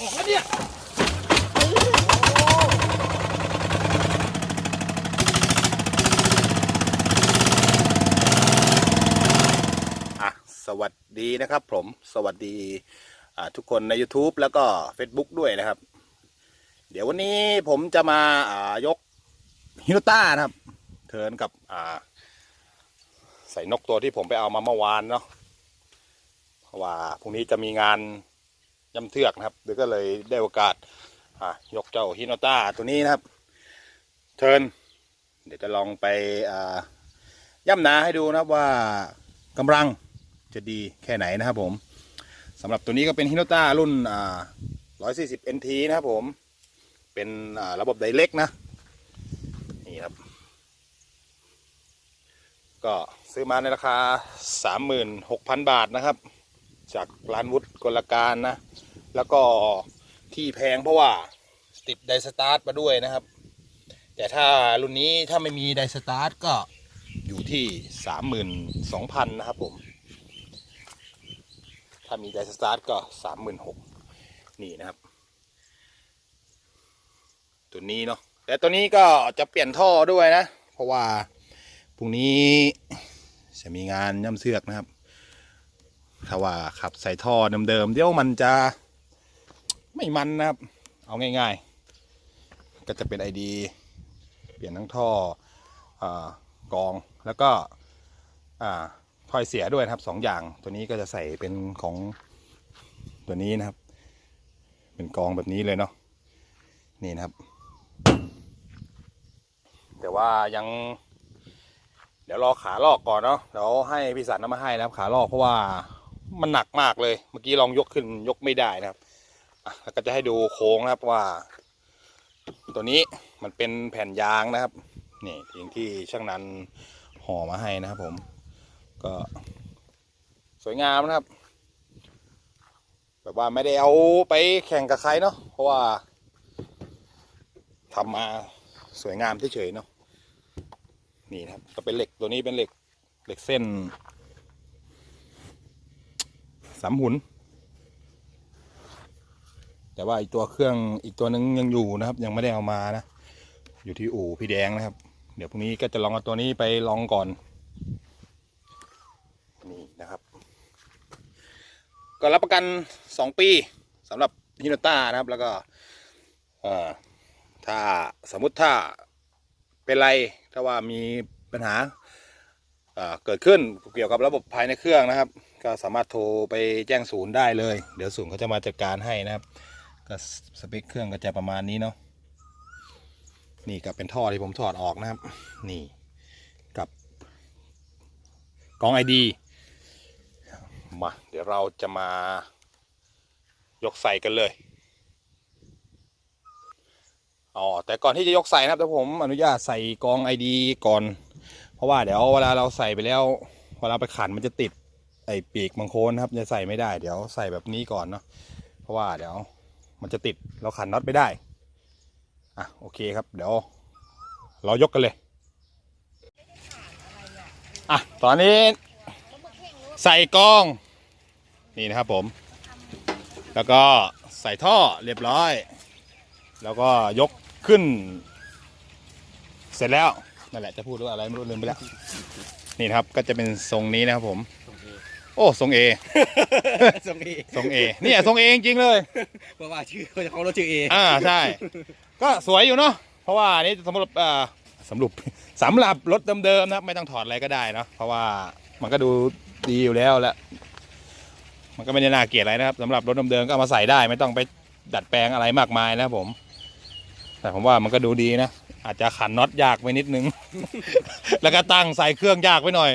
ออกแล้วเนี่ยอะสวัสดีนะครับผมสวัสดีทุกคนใน YouTube แล้วก็ Facebook ด้วยนะครับ เดี๋ยววันนี้ผมจะมาายกฮิโนต้านะครับ เทินกับใส่นกตัวที่ผมไปเอามาเมื่อวานเนาะเพราะว่าพรุ่งนี้จะมีงาน ย่ำเทือกนะครับเดี๋ยวก็เลยได้โอกาสยกเจ้าฮิโนต้าตัวนี้นะครับ เทิร์นเดี๋ยวจะลองไปย่ำนาให้ดูนะครับว่ากำลังจะดีแค่ไหนนะครับผมสำหรับตัวนี้ก็เป็นฮิโนต้ารุ่นอ่า140 NT นะครับผม เป็นระบบไดเล็กนะ นี่ครับ ก็ซื้อมาในราคา 36,000 บาทนะครับ จากร้านวุฒิกลการนะ แล้วก็ที่แพงเพราะว่าติดไดสตาร์ทมาด้วยนะครับ แต่ถ้ารุ่นนี้ถ้าไม่มีไดสตาร์ทก็อยู่ที่32,000นะครับผม ถ้ามีไดสตาร์ทก็สามหมื่นหกนี่นะครับ ตัวนี้เนาะแต่ตัวนี้ก็จะเปลี่ยนท่อด้วยนะ เพราะว่าพรุ่งนี้จะมีงานย่ำเสือกนะครับ ถ้าว่าขับใส่ท่อเดิมๆเดี๋ยวมันจะ ไม่มันนะครับ เอาง่าย ๆ ก็จะเป็นไอดี เปลี่ยนทั้งท่ออากองแล้วก็อ่าถ้อยเสียด้วยนะครับสองอย่างตัวนี้ก็จะใส่เป็นของตัวนี้นะครับ เป็นกองแบบนี้เลยเนาะนี่นะครับ แต่ว่ายัง เดี๋ยวรอขาลอกก่อนเนาะเดี๋ยวให้พี่สันนำมาให้นะครับ ขาลอกเพราะว่ามันหนักมากเลย เมื่อกี้ลองยกขึ้นยกไม่ได้นะครับ แล้วก็จะให้ดูโค้งนะครับว่า ตัวนี้มันเป็นแผ่นยางนะครับนี่ทิ้งที่ช่างนันห่อมาให้นะครับผม ก็สวยงามนะครับ แบบว่าไม่ได้เอาไปแข่งกับใครเนาะเพราะว่าทำมาสวยงามเฉยๆเนาะนี่นะครับก็เป็นเหล็กตัวนี้เป็นเหล็กเหล็กเส้นสามหุน แต่ว่าอีกตัวเครื่องอีกตัวนึงยังอยู่นะครับ ยังไม่ได้เอามานะ อยู่ที่อู่พี่แดงนะครับ เดี๋ยวพรุ่งนี้ก็จะลองเอาตัวนี้ไปลองก่อน นี่นะครับ ก็รับประกัน 2 ปีสำหรับฮิโนต้านะครับ แล้วก็ถ้าสมมุติถ้าเป็นไรถ้าว่ามีปัญหาเกิดขึ้นเกี่ยวกับระบบภายในเครื่องนะครับ ก็สามารถโทรไปแจ้งศูนย์ได้เลย เดี๋ยวศูนย์เขาจะมาจัดการให้นะครับ ก็สเปคเครื่องก็จะประมาณนี้เนาะนี่ก็เป็นท่อที่ผมถอดออกนะครับ นี่กับกล่องไอดีมาเดี๋ยวเราจะมายกใส่กันเลยอ๋อแต่ก่อนที่จะยกใส่นะครับเดี๋ยวผมอนุญาตใส่กองไอดีก่อน เพราะว่าเดี๋ยวเวลาเราใส่ไปแล้วเวลาไปขันมันจะติดไอปีกบางโคนนะครับจะใส่ไม่ได้เดี๋ยวใส่แบบนี้ก่อนเนาะเพราะว่าเดี๋ยว มันจะติดเราขันน็อตไม่ได้ อะโอเคครับ เดี๋ยวเรายกกันเลย อะตอนนี้ใส่กล้อง นี่นะครับผม แล้วก็ใส่ท่อเรียบร้อย แล้วก็ยกขึ้น เสร็จแล้วนั่นแหละจะพูดว่าอะไรไม่รู้ลืมไปแล้ว นี่นะครับก็จะเป็นทรงนี้นะครับผม โอ้ทรงเอส่งเอทรงเอเนี่ยทรงเอจริงๆเลยเพราะว่าชื่อเขาเราชื่อเออ่าใช่ ก็สวยอยู่เนาะเพราะว่าอันนี้สำหรับอ่าสำหรับสำหรับรถเดิมๆนะครับไม่ต้องถอดอะไรก็ได้เนาะเพราะว่ามันก็ดูดีอยู่แล้วแหละมันก็ไม่ได้น่าเกลียดอะไรนะครับสำหรับรถเดิมๆก็เอามาใส่ได้ ไม่ต้องไปดัดแปลงอะไรมากมายนะครับผม แต่ผมว่ามันก็ดูดีนะอาจจะขันน็อตยากไปนิดนึง แล้วก็ตั้งใส่เครื่องยากไปหน่อย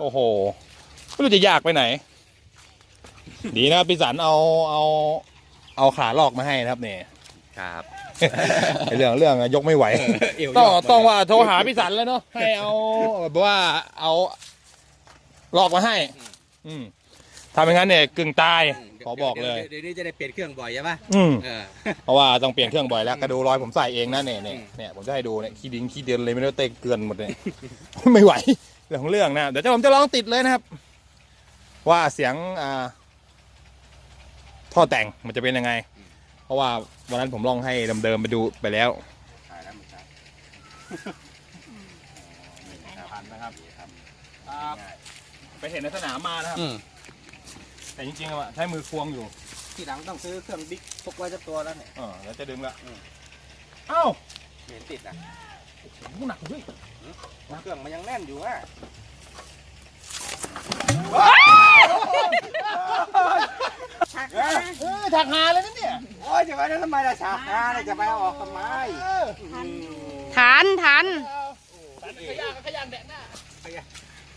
โอ้โห ไม่รู้จะยากไปไหน ดีนะครับพี่สันเอาเอาเอาขาลอกมาให้นะครับเนี่ยครับไอ้เรื่องเรื่องยกไม่ไหวต้องต้องว่าโทรหาพี่สันแล้วเนาะให้เอาแบบว่าเอาลอกมาให้ อืมทำอย่างนั้นเนี่ยกึ่งตาย ขอบอกเลย เดี๋ยวนี้จะได้เปลี่ยนเครื่องบ่อยใช่ปะอืม เออ เพราะว่าต้องเปลี่ยนเครื่องบ่อยแล้วก็ดูรอยผมใส่เองนะเนี่ยเนี่ยเนี่ยผมจะให้ดูเนี่ยขี้ดินขี้เดือนเลยไม่รู้เตะเกลือนหมดเลย ไม่ไหวเรื่องของเรื่องนะเดี๋ยวจะผมจะลองติดเลยนะครับ ว่าเสียงอ่าท่อแต่งมันจะเป็นยังไง เพราะว่าวันนั้นผมลองให้เดิมๆไปดูไปแล้วถ่ายแล้วมันถ่ายพันนะครับไปเห็นในสนามมานะครับอืมแต่จริงๆอะใช้มือควงอยู่ ทีหลังต้องซื้อเครื่องบิ๊กพกไว้จักตัวแล้วเนี่ยเออแล้วจะดึงละอืมเอ้าไม่เห็นติดอะโอ้โหหนักเฮ้ยเครื่องมันยังแน่นอยู่อะ เออถักหาเลยนะเนี่ยโอ้ยจะไปทำไมล่ะฉากหาเนี่ยจะไปเอาออกทำไมอืมทันทันขยางขยางแดดหน้า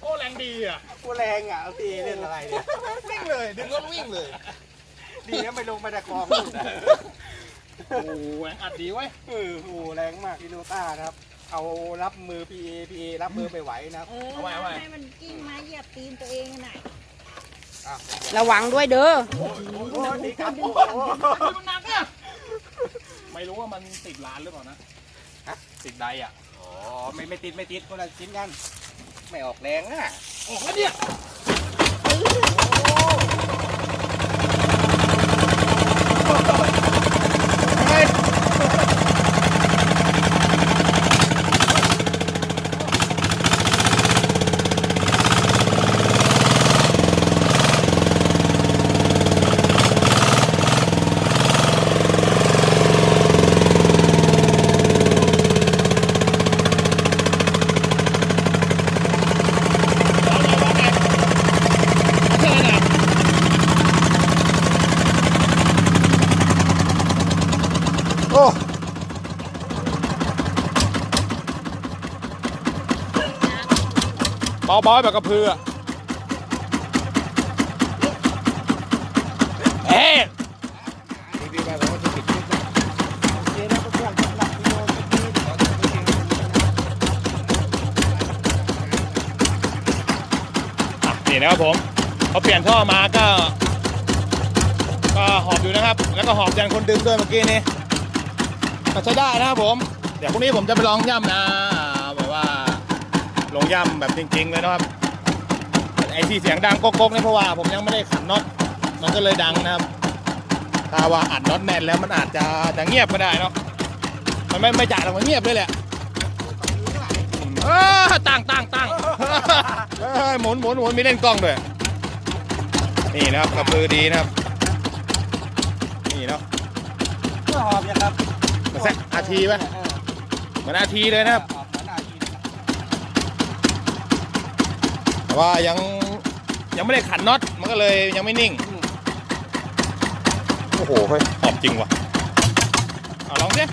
โอ้แรงดีอะกูแรงอะเอาทีเล่นอะไรเนี่ยวิ่งเลยดึงรถวิ่งเลย ดีนะไม่ลงไปตะกองโอ้โหแรงอัดดีไว้ยเออโหแรงมากพี่โนต้าครับ เอารับมือพีเอพีเอรับมือไปไหวนะเอาไว้ไว้ให้มันกิ้งมาเหยียบตีนตัวเองน่ะอ้าว ระวังด้วยเด้อ ไม่รู้ว่ามันติดร้านหรือเปล่านะติดใดอะอ๋อไม่ไม่ติดไม่ติดคนละชิ้นกัน ไม่ออกแรงอะออกแล้วเนี่ยโอ้เบาๆแบบกระพืออะเอ๊ะ ดีๆไปบอกว่าจะติด ชุดนะโอเคนะเพื่อนๆสำหรับวิดีโอนี้เดี๋ยวจะไปเจอกันนะอะนี่นะครับผมพอเปลี่ยนท่อมาก็ ก็หอบอยู่นะครับ แล้วก็หอบยันคนดึงด้วยเมื่อกี้นี้ก็ใช้ได้นะครับผม เดี๋ยวพรุ่งนี้ผมจะไปลองย่ำนะ ลงย่ำแบบจริง ๆ เลยนะครับไอ้ที่เสียงดังก๊กๆนี่เพราะว่าผมยังไม่ได้ขันน็อตมันก็เลยดังนะครับ ถ้าว่าอัดน็อตแน่นแล้วมันอาจจะจะเงียบก็ได้เนาะมันไม่ไม่จ่ายหรอกมันเงียบเลยแหละเออตั้งตั้งตั้งเอ้ยหมุนหมุนหมุนมีเล่นกล้องด้วยนี่นะครับกระพือดีนะครับ นี่เนาะเพื่อหอบยังครับมันสักอาทีไหมเออเหมันอาทีเลยนะครับ แต่ว่ายังยังไม่ได้ขันน็อตมันก็เลยยังไม่นิ่งอืมโอ้โหเฮ้ยหอบจริงว่ะเอาลองสิ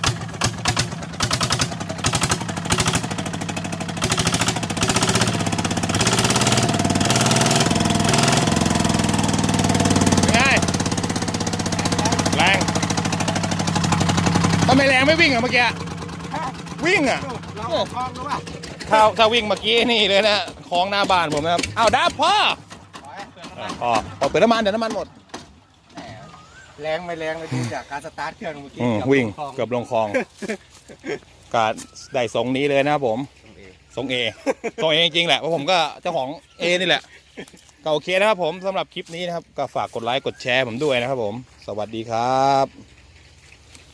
เป็นไงแรงทำไมแรงไม่วิ่งอะเมื่อกี้ วิ่งอะลองลองดูป่ะ ถ้าถ้าวิ่งเมื่อกี้นี่เลยนะคลองหน้าบ้านผมนะครับอ้าวดับพ่อขอให้เปลืองน้ำมันอ๋อพอเปิดน้ำมันเดี๋ยวน้ำมันหมดแหมแรงไม่แรงเลยดูจากการสตาร์ทเครื่องเมื่อกี้อืมกับวิ่งคลองเกือบลงคลองการได้ทรงนี้เลยนะครับผมเออทรงเอทรงเอจริงๆแหละเพราะผมก็เจ้าของเอนี่แหละก็โอเคนะครับผมสำหรับคลิปนี้นะครับ ก็ฝากกดไลค์กดแชร์ผมด้วยนะครับผม สวัสดีครับ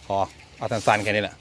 พอเอาสั้นๆแค่นี้แหละ